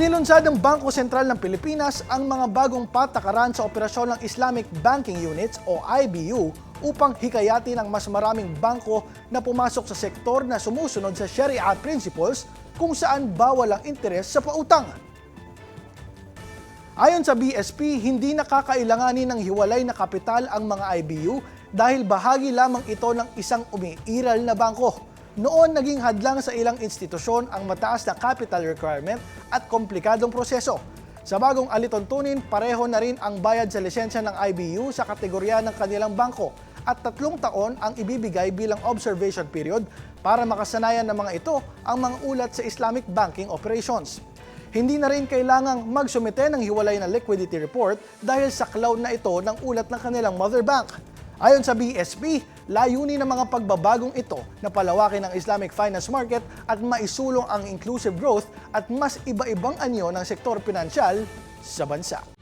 Inilunsad ng Bangko Sentral ng Pilipinas ang mga bagong patakaran sa operasyon ng Islamic Banking Units o IBU upang hikayatin ang mas maraming bangko na pumasok sa sektor na sumusunod sa Sharia principles kung saan bawal ang interes sa pautang. Ayon sa BSP, hindi nakakailanganin ng hiwalay na kapital ang mga IBU dahil bahagi lamang ito ng isang umiiral na bangko. Noon naging hadlang sa ilang institusyon ang mataas na capital requirement at komplikadong proseso. Sa bagong alituntunin, pareho na rin ang bayad sa lisensya ng IBU sa kategorya ng kanilang bangko at tatlong taon ang ibibigay bilang observation period para makasanayan ng mga ito ang mga ulat sa Islamic banking operations. Hindi na rin kailangang magsumite ng hiwalay na liquidity report dahil sa cloud na ito ng ulat ng kanilang mother bank. Ayon sa BSP, layunin ng mga pagbabagong ito na palawakin ang Islamic finance market at maisulong ang inclusive growth at mas iba-ibang anyo ng sektor pinansyal sa bansa.